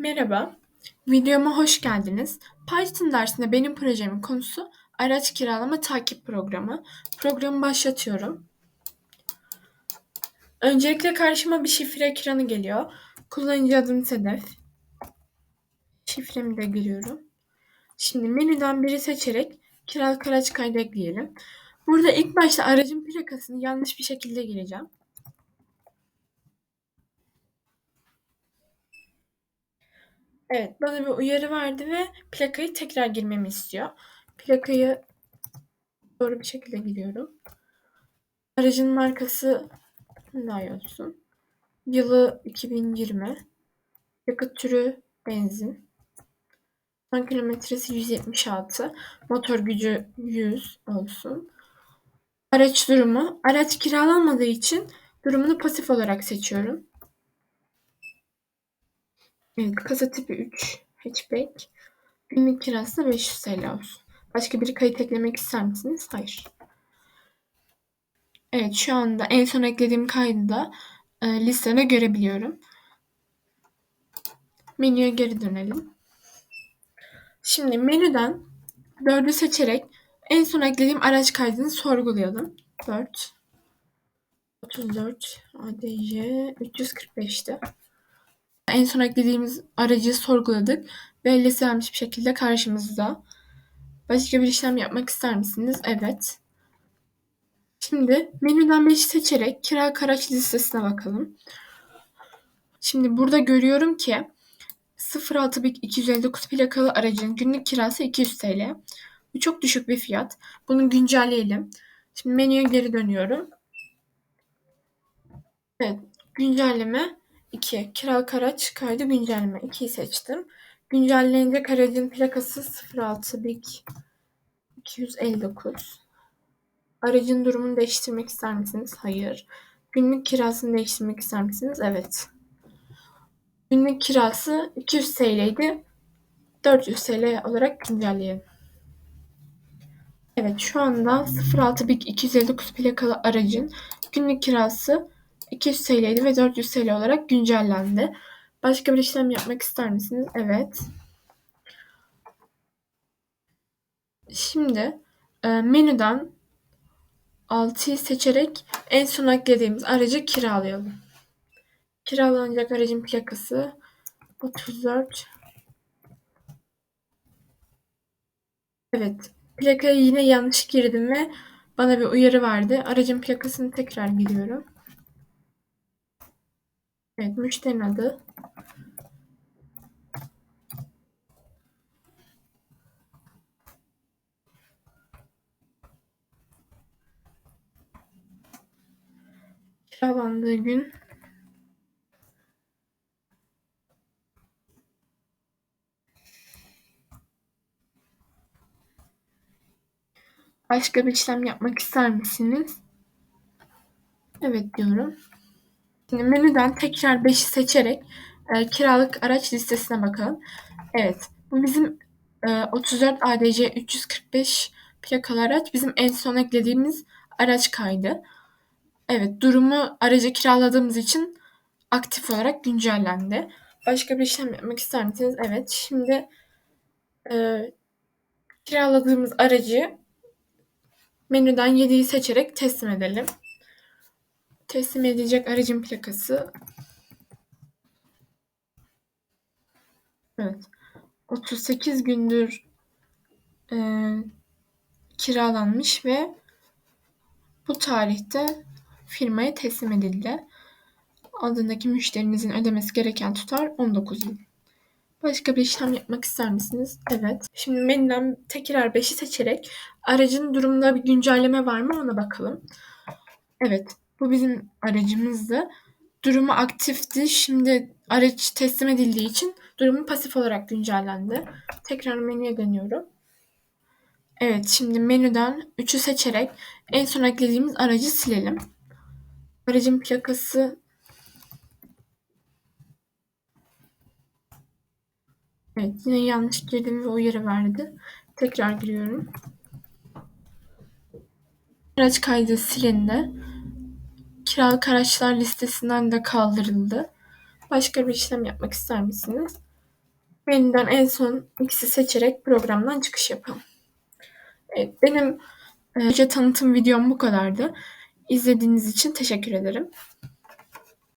Merhaba, videoma hoş geldiniz. Python dersinde benim projemin konusu araç kiralama takip programı. Programı başlatıyorum. Öncelikle karşıma bir şifre ekranı geliyor. Kullanıcı adım Sedef. Şifremi de giriyorum. Şimdi menüden biri seçerek kiralık araç kaydı ekleyelim. Burada ilk başta aracın plakasını yanlış bir şekilde gireceğim. Evet, bana bir uyarı verdi ve plakayı tekrar girmemi istiyor. Plakayı doğru bir şekilde giriyorum. Aracın markası Hyundai olsun. Yılı 2020. Yakıt türü benzin. Son kilometresi 176. Motor gücü 100 olsun. Araç durumu. Araç kiralanmadığı için durumunu pasif olarak seçiyorum. Evet, kasa tipi 3 hatchback. Günlük kirası da 500 TL olsun. Başka bir kayıt eklemek ister misiniz? Hayır. Evet, şu anda en son eklediğim kaydı da e, listede görebiliyorum. Menüye geri dönelim. Şimdi menüden 4'ü seçerek en son eklediğim araç kaydını sorgulayalım. 4 34 ADJ 345'ti. En son eklediğimiz aracı sorguladık ve listelenmiş bir şekilde karşımızda. Başka bir işlem yapmak ister misiniz? Evet. Şimdi menüden 5'i seçerek kira araç listesine bakalım. Şimdi burada görüyorum ki 06259 plakalı aracın günlük kirası 200 TL. Bu çok düşük bir fiyat. Bunu güncelleyelim. Şimdi menüye geri dönüyorum. Evet, güncelleme 2. Kiralık araç kaydı güncelleme 2'yi seçtim. Güncellenecek aracın plakası 06259. Aracın durumunu değiştirmek ister misiniz? Hayır. Günlük kirasını değiştirmek ister misiniz? Evet. Günlük kirası 200 TL'ydi. 400 TL olarak güncelleyelim. Evet şu anda 06259 plakalı aracın günlük kirası 200 TL'ydi ve 400 TL olarak güncellendi. Başka bir işlem yapmak ister misiniz? Evet. Şimdi e, menüden 6'yı seçerek en son eklediğimiz aracı kiralayalım. Kiralanacak aracın plakası 34 Evet. Plakayı yine yanlış girdim ve bana bir uyarı verdi. Aracın plakasını tekrar giriyorum. Evet, müşterinin adı. Kiralandığı gün Başka bir işlem yapmak ister misiniz? Evet diyorum. Şimdi menüden tekrar 5'i seçerek e, kiralık araç listesine bakalım. Evet. Bu bizim e, 34 ADC 345 plakalı araç. Bizim en son eklediğimiz araç kaydı. Evet. Durumu aracı kiraladığımız için aktif olarak güncellendi. Başka bir işlem yapmak ister misiniz? Evet. Şimdi e, kiraladığımız aracı menüden 7'yi seçerek teslim edelim. Teslim edilecek aracın plakası Evet. 38 gündür e, kiralanmış ve bu tarihte firmaya teslim edildi. Adındaki müşterinizin ödemesi gereken tutar 19 yıl. Başka bir işlem yapmak ister misiniz? Evet. Şimdi menüden tekrar 5'i seçerek aracın durumunda bir güncelleme var mı ona bakalım. Evet. Bu bizim aracımızdı. Durumu aktifti. Şimdi araç teslim edildiği için durumu pasif olarak güncellendi. Tekrar menüye dönüyorum. Evet şimdi menüden 3'ü seçerek en son eklediğimiz aracı silelim. Aracın plakası Evet yine yanlış girdim ve uyarı verdi. Tekrar giriyorum. Araç kaydı silindi. Kiralık araçlar listesinden de kaldırıldı. Başka bir işlem yapmak ister misiniz? menüden en son X'i seçerek programdan çıkış yapalım. Evet, benim e, tanıtım videom bu kadardı. İzlediğiniz için teşekkür ederim.